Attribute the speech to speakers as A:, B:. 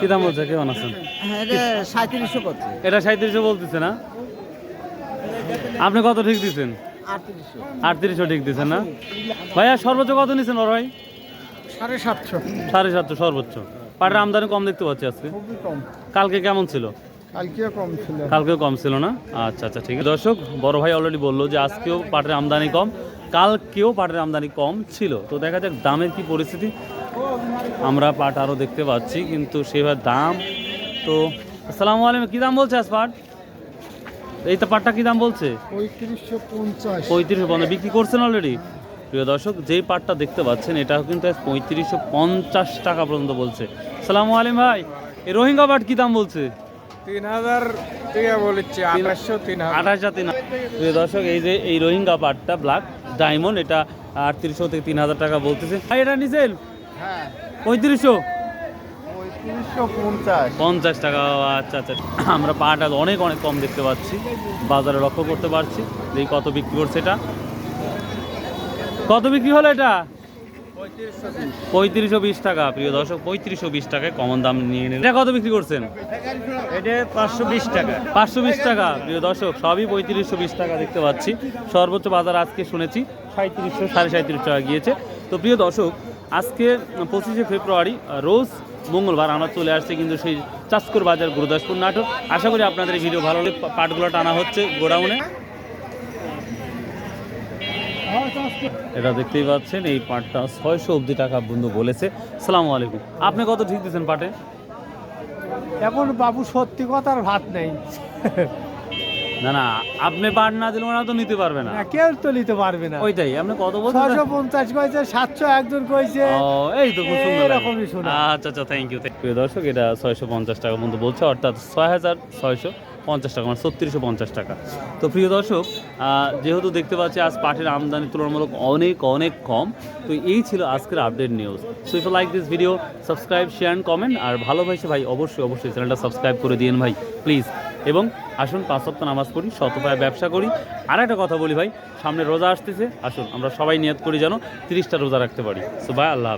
A: কি দাম বলছে? কেমন আছেন?
B: হ্যাঁ এটা সাঁত্রিশশো
A: বলতেছে না? আপনি কত ঠিক দিচ্ছেন
B: আটত্রিশশো।
A: ঠিক দিচ্ছেন না? ভাইয়া সর্বোচ্চ কত নিচ্ছেন ওর ভাই?
B: সাড়ে সাতশো।
A: সাড়ে সাতশো সর্বোচ্চ। পাটের আমদানি কম দেখতে পাচ্ছি আজকে। কালকে কেমন ছিল?
B: কালকেও কম ছিল।
A: কালকেও কম ছিল না? আচ্ছা আচ্ছা ঠিক আছে। দর্শক বড় ভাই অলরেডি বলল যে আজকেও পাটের আমদানি কম কালকেও পাটের আমদানি কম ছিল। তো দেখা যাক দামের কি পরিস্থিতি। আমরা পাট আরও দেখতে পাচ্ছি কিন্তু সেভাবে দাম তো আসসালামু আলাইকুম কী দাম বলছে আজ পাট? এই তো পাটটা কী দাম বলছে?
B: পঁয়ত্রিশশো পঞ্চাশ।
A: পঁয়ত্রিশশো পঞ্চাশ বিক্রি করছেন অলরেডি প্রিয় দর্শক যেই পাটটা দেখতে পাচ্ছেন এটাও কিন্তু আজ পঁয়ত্রিশশো পঞ্চাশ টাকা পর্যন্ত বলছে। সালামু আলাইকুম ভাই এই রোহিঙ্গা পাট কী দাম বলছে?
B: তিন হাজার বলেছি আঠাশশো তিন
A: আঠাশ হাজার তিন প্রিয় দর্শক এই যে এই রোহিঙ্গা পাটটা ব্ল্যাক ডায়মন্ড এটা আটত্রিশশো থেকে তিন হাজার টাকা বলতেছে। ভাই এটা নিছেন
B: হ্যাঁ
A: পঁয়ত্রিশশো।
B: পঁয়ত্রিশশো পঞ্চাশ।
A: টাকা আচ্ছা আচ্ছা। আমরা পাট অনেক অনেক কম দেখতে পাচ্ছি। বাজারে লক্ষ্য করতে পারছি। যে কত বিক্রি করছে এটা। কত বিক্রি হলো এটা? পঁয়ত্রিশশো বিশ টাকা। প্রিয় দর্শক পঁয়ত্রিশশো বিশ টাকায় কমন দাম নিয়ে নিন এটা কত বিক্রি করছেন?
B: এটা পাঁচশো বিশ টাকা।
A: পাঁচশো বিশ টাকা। প্রিয় দর্শক সবই পঁয়ত্রিশশো বিশ টাকা দেখতে পাচ্ছি। সর্বোচ্চ বাজার আজকে শুনেছি সাঁত্রিশশো সাড়ে সাঁত্রিশ টাকা গিয়েছে। তো প্রিয় দর্শক আজকে পঁচিশে ফেব্রুয়ারি, রোজ মঙ্গলবার আমরা চলে আসছি কিন্তু সেই চাষকর বাজার গুরুদাসপুর নাটক। আশা করি আপনাদের এই ভিডিও ভালো লাগলে পা- পাটগুলো টানা হচ্ছে গোডাউনে। এটা দেখতেই পাচ্ছেন, এই পাটটা ছয়শো অবধি টাকা বন্ধু বলেছে। সালাম আলাইকুম। আপনি কত ঠিক দিচ্ছেন পাটে?
B: এখন বাবু সত্যি কথার ভাত নেই।
A: না না আপনি পাট না দিলে ওরা তো নিতে পারবে না।
B: কেউ তো নিতে পারবে না।
A: ওইটাই আপনি কত বলছেন?
B: ছশো পঞ্চাশ কয়েছে সাতশো একজন কয়েছে
A: ও এই তো খুব সুন্দর
B: এরকমই শোনা।
A: আচ্ছা আচ্ছা থ্যাংক ইউ প্রিয় দর্শক এটা ছয়শো পঞ্চাশ টাকা মতো বলছে অর্থাৎ পঞ্চাশ টাকা মানে ছত্রিশশো পঞ্চাশ টাকা। তো প্রিয় দর্শক যেহেতু দেখতে পাচ্ছি আজ পাটের আমদানি তুলনামূলক অনেক অনেক কম তো এই ছিল আজকের update news so if like this video subscribe share and comment আর ভালোবাসে ভাই অবশ্যই অবশ্যই চ্যানেলটা সাবস্ক্রাইব করে দিন ভাই প্লিজ এবং আসুন, পাঁচ সপ্তাহ নামাজ পড়ি শতপায় ব্যবসা করি আর একটা কথা বলি ভাই, সামনে রোজা আসতেছে, আসুন, আমরা সবাই নিয়ত করি যেন তিরিশটা রোজা রাখতে পারি সো ভাই আল্লাহ।